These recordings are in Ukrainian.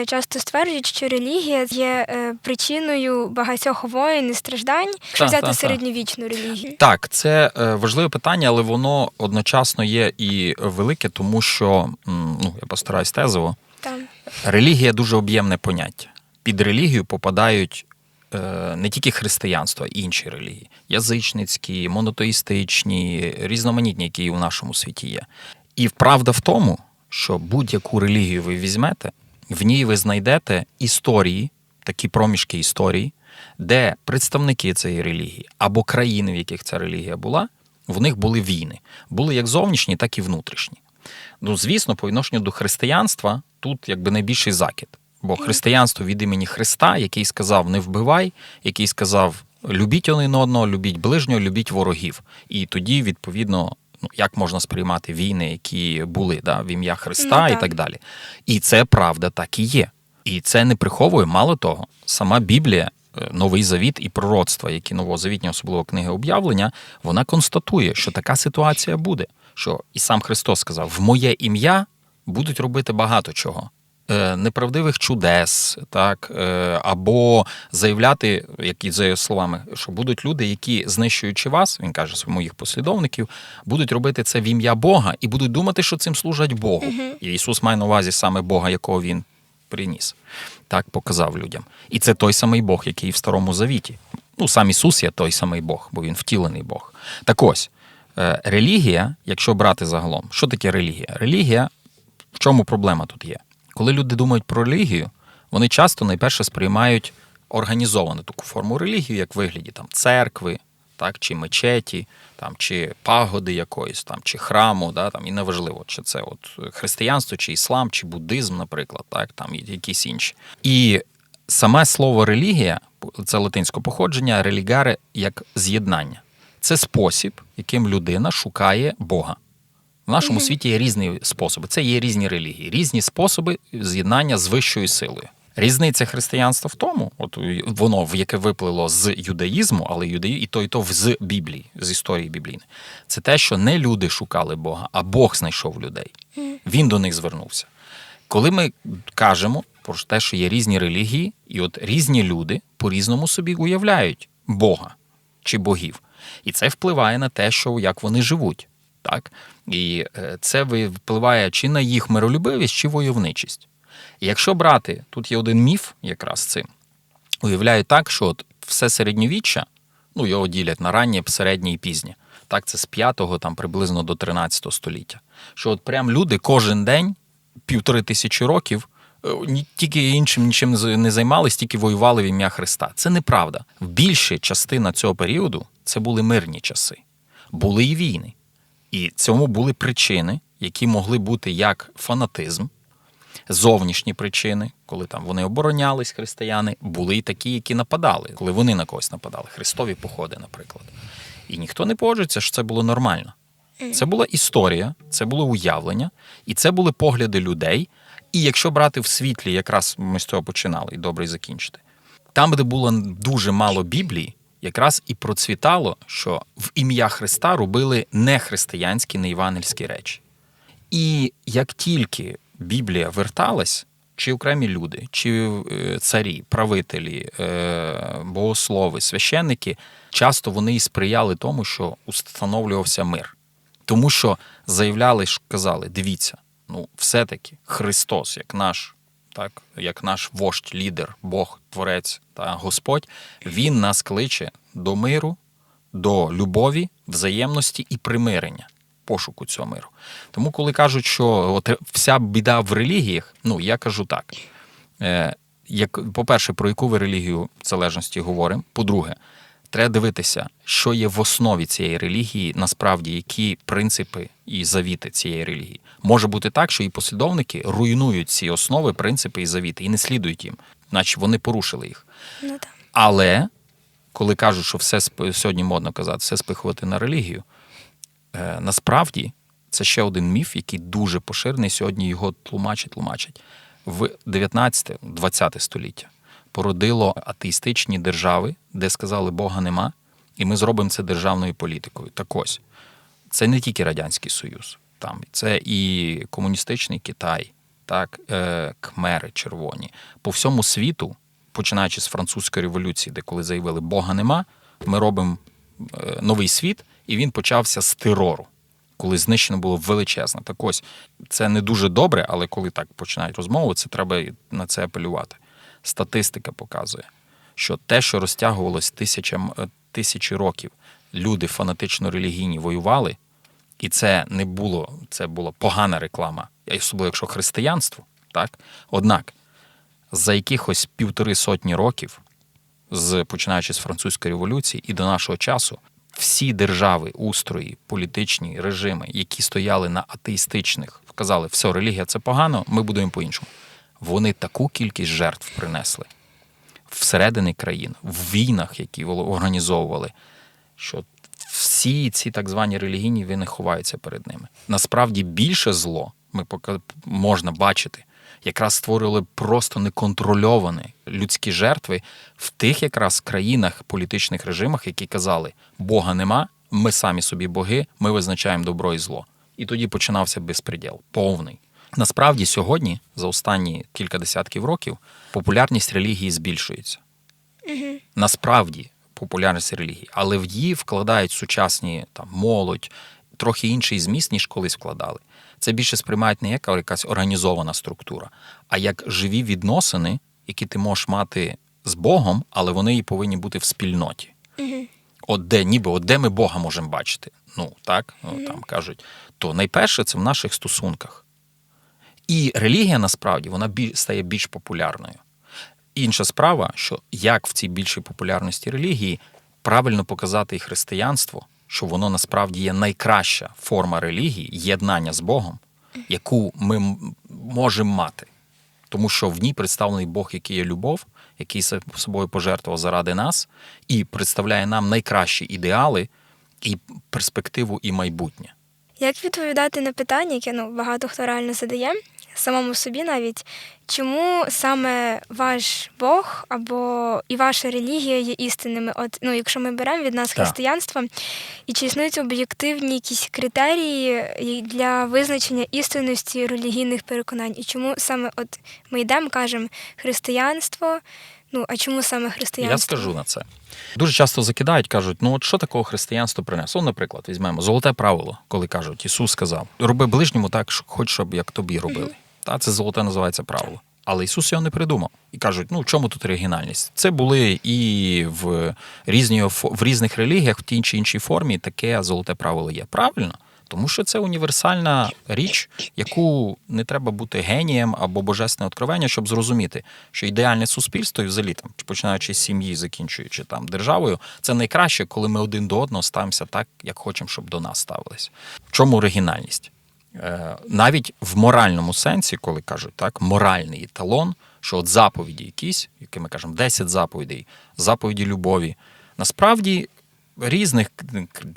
е, часто стверджують, що релігія є е, причиною багатьох воїн і страждань, якщо взяти так. середньовічну релігію. Так, це е, важливе питання, але воно одночасно є і велике, тому що ну я постараюсь тезово. Там Релігія дуже об'ємне поняття. Під релігію попадають не тільки християнство, а й інші релігії: язичницькі, монотеїстичні, різноманітні, які і в нашому світі є. І правда в тому, що будь-яку релігію ви візьмете, в ній ви знайдете історії, такі проміжки історії, де представники цієї релігії або країни, в яких ця релігія була, в них були війни. Були як зовнішні, так і внутрішні. Ну, звісно, по відношенню до християнства тут якби найбільший закид. Бо християнство від імені Христа, який сказав не вбивай, який сказав любіть один одного, любіть ближнього, любіть ворогів. І тоді, відповідно, ну як можна сприймати війни, які були да, в ім'я Христа Ну, і так. так далі. І це правда так і є. І це не приховує, мало того, сама Біблія, е, Новий Завіт і пророцтва, які новозавітні, особливо книги об'явлення, вона констатує, що така ситуація буде. Що і сам Христос сказав: в моє ім'я будуть робити багато чого. Е, Неправдивих чудес, так е, або заявляти, які за його словами, що будуть люди, які знищуючи вас, він каже своїх послідовників, будуть робити це в ім'я Бога і будуть думати, що цим служать Богу. І Ісус має на увазі саме Бога, якого він приніс, так показав людям. І це той самий Бог, який в Старому Завіті. Ну, сам Ісус є той самий Бог, бо він втілений Бог. Так ось, е, релігія, якщо брати загалом, що таке релігія? Релігія, в чому проблема тут є? Коли люди думають про релігію, вони часто найперше сприймають організовану таку форму релігії, як в вигляді там церкви, так, чи мечеті, там, чи пагоди якоїсь, там, чи храму, да, там, і неважливо, чи це от християнство, чи іслам, чи буддизм, наприклад, так, там, якісь інші. І саме слово релігія, це латинське походження, релігаре як з'єднання. Це спосіб, яким людина шукає Бога. В нашому світі є різні способи. Це є різні релігії, різні способи з'єднання з вищою силою. Різниця християнства в тому, от воно в яке виплило з юдаїзму, але юдаї і то, і то з Біблії, з історії біблійної. Це те, що не люди шукали Бога, а Бог знайшов людей. Він до них звернувся. Коли ми кажемо про те, що є різні релігії, і от різні люди по-різному собі уявляють Бога чи богів. І це впливає на те, що як вони живуть. Так? І е, це впливає чи на їх миролюбивість, чи войовничість. І якщо брати, тут є один міф якраз цим, уявляю так, що от все середньовіччя, ну його ділять на раннє, середнє і пізнє. Так, це з 5 там приблизно до 13 століття. Що от прям люди кожен день, півтори тисячі років, е, тільки іншим нічим не займались, тільки воювали в ім'я Христа. Це неправда. Більша частина цього періоду це були мирні часи, були і війни. І цьому були причини, які могли бути як фанатизм, зовнішні причини, коли там вони оборонялись, християни, були і такі, які нападали, коли вони на когось нападали, христові походи, наприклад. І ніхто не погоджується, що це було нормально. Це була історія, це було уявлення, і це були погляди людей. І якщо брати в світлі, якраз ми з цього починали, і добре і закінчити, там, де було дуже мало Біблії, якраз і процвітало, що в ім'я Христа робили не християнські, не речі. І як тільки Біблія верталась, чи окремі люди, чи е, царі, правителі, е, богослови, священники, часто вони і сприяли тому, що установлювався мир. Тому що заявляли, що казали: дивіться, ну все-таки Христос, як наш, так, як наш вождь, лідер, Бог, Творець та Господь, Він нас кличе до миру, до любові, взаємності і примирення, пошуку цього миру. Тому, коли кажуть, що от вся біда в релігіях, ну я кажу так. Е, як, по-перше, про яку ви релігію залежності говоримо. По-друге, треба дивитися, що є в основі цієї релігії, насправді, які принципи і завіти цієї релігії. Може бути так, що і послідовники руйнують ці основи, принципи і завіти і не слідують їм, наче вони порушили їх. ну так. Але коли кажуть, що все сьогодні модно казати, все спихувати на релігію, е, насправді це ще один міф, який дуже поширений. Сьогодні його тлумачать, тлумачать. В 19-20 століття породило атеїстичні держави, де сказали Бога нема, і ми зробимо це державною політикою. Так ось, це не тільки Радянський Союз, там це і комуністичний Китай, так, е, кмери червоні. По всьому світу, починаючи з французької революції, де коли заявили Бога нема, ми робимо е, новий світ, і він почався з терору, коли знищено було величезне. Так ось це не дуже добре, але коли так починають розмову, це треба на це апелювати. Статистика показує, що те, що розтягувалось тисячам, е, тисячі років, люди фанатично релігійні воювали, і це не було, це була погана реклама, особливо якщо християнство, так? Однак за якихось півтори сотні років, з починаючи з французької революції і до нашого часу, всі держави, устрої, політичні режими, які стояли на атеїстичних, казали, все, релігія це погано, ми будуємо по-іншому. Вони таку кількість жертв принесли всередині країн, в війнах, які організовували, що всі ці так звані релігійні вини ховаються перед ними. Насправді більше зло ми можна бачити, якраз створювали просто неконтрольовані людські жертви в тих якраз країнах, політичних режимах, які казали, Бога нема, ми самі собі боги, ми визначаємо добро і зло. І тоді починався безпреділ, повний. Насправді сьогодні, за останні кілька десятків років, популярність релігії збільшується. Насправді популярність релігії, але в її вкладають сучасні там молодь, трохи інший зміст, ніж колись вкладали. Це більше сприймають не як якась організована структура, а як живі відносини, які ти можеш мати з Богом, але вони і повинні бути в спільноті. От де, ніби, от де ми Бога можемо бачити. Ну так, ну, там кажуть, то найперше це в наших стосунках. І релігія насправді вона стає більш популярною. Інша справа, що як в цій більшій популярності релігії правильно показати і християнство, що воно насправді є найкраща форма релігії, єднання з Богом, яку ми можемо мати. Тому що в ній представлений Бог, який є любов, який собою пожертвував заради нас, і представляє нам найкращі ідеали і перспективу, і майбутнє. Як відповідати на питання, яке ну, багато хто реально задає, самому собі навіть, чому саме ваш Бог або і ваша релігія є істинними? От, ну, якщо ми беремо від нас християнство, і чи існують об'єктивні якісь критерії для визначення істинності релігійних переконань? І чому саме от ми йдемо, кажемо християнство? Ну, а чому саме християнство? Я скажу на це. Дуже часто закидають, кажуть, ну от що такого християнство принесло? Наприклад, візьмемо золоте правило, коли кажуть, Ісус сказав: роби ближньому так, хоч, щоб як тобі робили. Та це золоте називається правило. Але Ісус його не придумав. І кажуть, ну в чому тут оригінальність? Це були і в різні в різних релігіях, в тій чи іншій формі таке золоте правило є. Правильно? Тому що це універсальна річ, яку не треба бути генієм або божественне откровення, щоб зрозуміти, що ідеальне суспільство, і взагалі там, починаючи з сім'ї, закінчуючи там державою, це найкраще, коли ми один до одного ставимося так, як хочемо, щоб до нас ставились. В чому оригінальність? Е, Навіть в моральному сенсі, коли кажуть так, моральний еталон, що от заповіді якісь, які ми кажемо, 10 заповідей, заповіді любові, насправді різних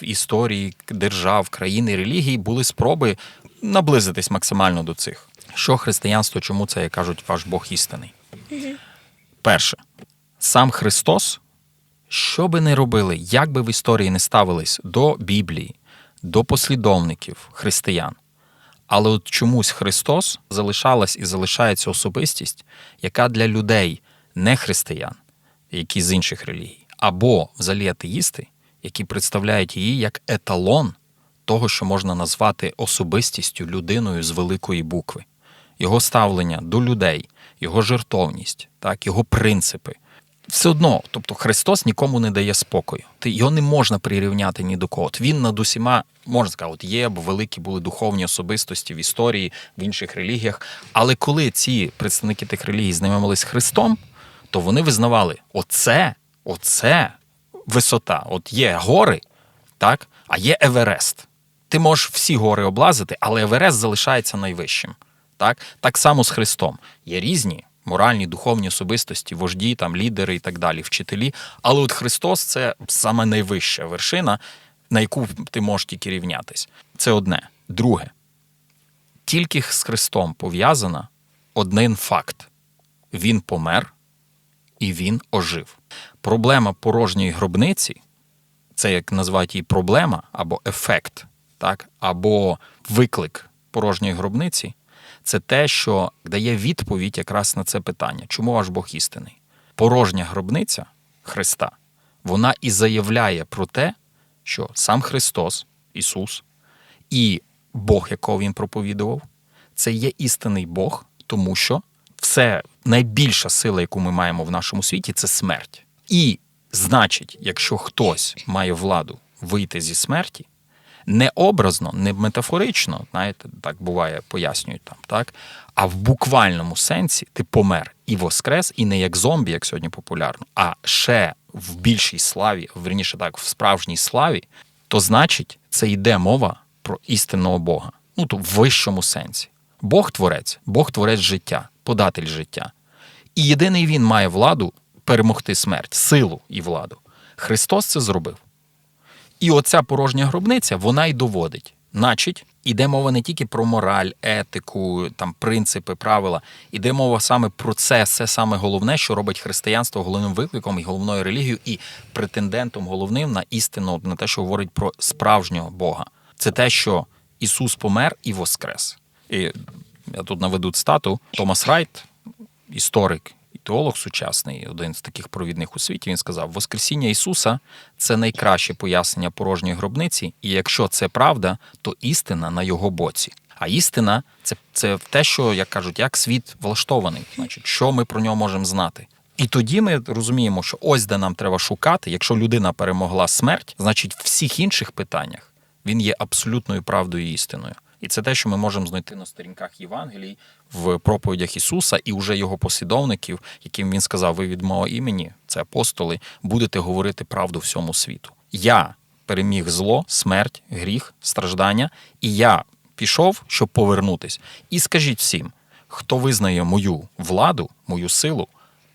історій, держав, країн і релігій були спроби наблизитись максимально до цих. Що християнство, чому це, як кажуть, ваш Бог істинний? Перше, сам Христос, що би не робили, як би в історії не ставились до Біблії, до послідовників християн, але от чомусь Христос залишалась і залишається особистість, яка для людей не християн, які з інших релігій, або взагалі атеїсти, які представляють її як еталон того, що можна назвати особистістю людиною з великої букви, його ставлення до людей, його жертовність, так, його принципи. Все одно, тобто Христос нікому не дає спокою. Його не можна прирівняти ні до кого. От Він над усіма можна сказати, от є, бо великі були духовні особистості в історії, в інших релігіях. Але коли ці представники тих релігій знайомились Христом, то вони визнавали: оце, оце висота. От є гори, так, а є Еверест. Ти можеш всі гори облазити, але Еверест залишається найвищим. Так, так само з Христом. Є різні моральні, духовні особистості, вожді, там, лідери і так далі, вчителі. Але от Христос це саме найвища вершина, на яку ти можеш тільки рівнятись. Це одне. Друге, тільки з Христом пов'язана один факт: Він помер і він ожив. Проблема порожньої гробниці це як називають її проблема або ефект, так, або виклик порожньої гробниці. Це те, що дає відповідь якраз на це питання, чому ваш Бог істинний? Порожня гробниця Христа, вона і заявляє про те, що сам Христос, Ісус, і Бог, якого Він проповідував, це є істинний Бог, тому що все найбільша сила, яку ми маємо в нашому світі, це смерть. І значить, якщо хтось має владу вийти зі смерті, не образно, не метафорично, знаєте, так буває, пояснюють там, так? А в буквальному сенсі ти помер і воскрес, і не як зомбі, як сьогодні популярно, а ще в більшій славі, верніше так, в справжній славі, то значить, це йде мова про істинного Бога. Ну, то в вищому сенсі. Бог творець, Бог творець життя, податель життя. І єдиний він має владу перемогти смерть, силу і владу. Христос це зробив. І оця порожня гробниця вона й доводить. Значить, іде мова не тільки про мораль, етику, там принципи, правила. Іде мова саме про це, все саме головне, що робить християнство головним викликом і головною релігією, і претендентом головним на істину, на те, що говорить про справжнього Бога. Це те, що Ісус помер і воскрес. І я тут наведу цитату Томас Райт, історик теолог сучасний, один з таких провідних у світі, він сказав: Воскресіння Ісуса це найкраще пояснення порожньої гробниці, і якщо це правда, то істина на його боці. А істина це, це те, що, як кажуть, як світ влаштований, значить, що ми про нього можемо знати. І тоді ми розуміємо, що ось де нам треба шукати, якщо людина перемогла смерть, значить в всіх інших питаннях він є абсолютною правдою і істиною. І це те, що ми можемо знайти на сторінках Євангелій, в проповідях Ісуса і уже його послідовників, яким він сказав: Ви від мого імені, це апостоли, будете говорити правду всьому світу. Я переміг зло, смерть, гріх, страждання, і я пішов, щоб повернутись. І скажіть всім, хто визнає мою владу, мою силу,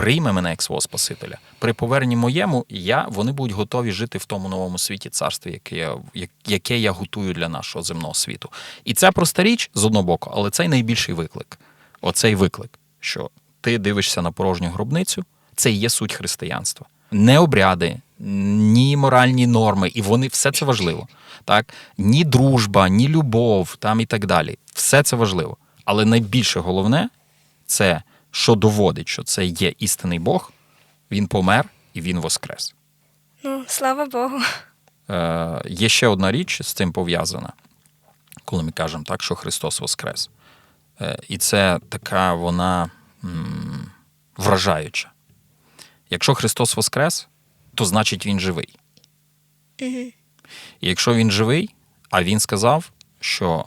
прийме мене як свого Спасителя. При поверненні моєму я вони будуть готові жити в тому новому світі царстві, яке я, яке я готую для нашого земного світу. І це проста річ з одного боку, але це найбільший виклик. Оцей виклик, що ти дивишся на порожню гробницю, це і є суть християнства. Не обряди, ні моральні норми, і вони все це важливо. Так? Ні дружба, ні любов там і так далі. Все це важливо. Але найбільше головне це що доводить, що це є істинний Бог, він помер і він воскрес. Ну, слава Богу. Е, є ще одна річ з цим пов'язана, коли ми кажемо так, що Христос воскрес. Е, і це така вона м, вражаюча. Якщо Христос воскрес, то значить Він живий. Угу. І якщо він живий, а він сказав, що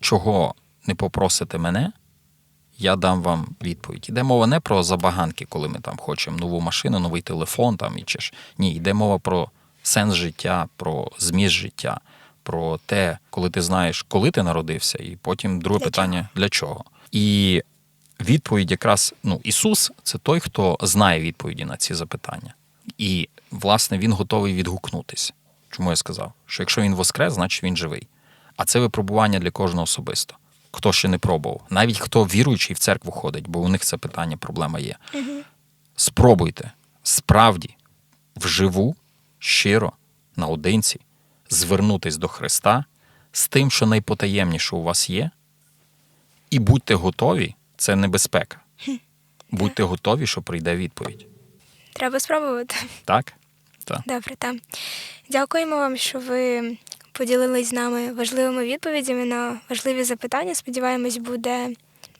чого не попросите мене, я дам вам відповідь. Іде мова не про забаганки, коли ми там хочемо нову машину, новий телефон там і чи ж. Ні, йде мова про сенс життя, про зміст життя, про те, коли ти знаєш, коли ти народився, і потім друге Для питання для чого. І відповідь якраз ну, Ісус це той, хто знає відповіді на ці запитання. І, власне, він готовий відгукнутися. Чому я сказав? Що якщо він воскрес, значить він живий. А це випробування для кожного особисто. Хто ще не пробував, навіть хто віруючий в церкву ходить, бо у них це питання, проблема є. Спробуйте справді вживу, щиро, наодинці, звернутись до Христа з тим, що найпотаємніше у вас є, і будьте готові, це небезпека. Будьте готові, що прийде відповідь. Треба спробувати. Так? Так. Добре, так. Дякуємо вам, що ви поділились з нами важливими відповідями на важливі запитання. Сподіваємось, буде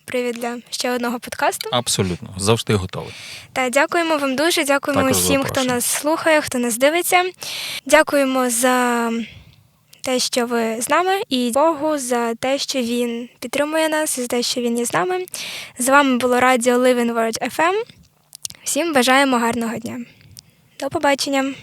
привід для ще одного подкасту. Абсолютно. Завжди готовий. Та дякуємо вам дуже. Дякуємо Також усім, хто нас слухає, хто нас дивиться. Дякуємо за те, що ви з нами, і Богу за те, що він підтримує нас, і за те, що він є з нами. З вами було радіо Living Word FM. Всім бажаємо гарного дня. До побачення!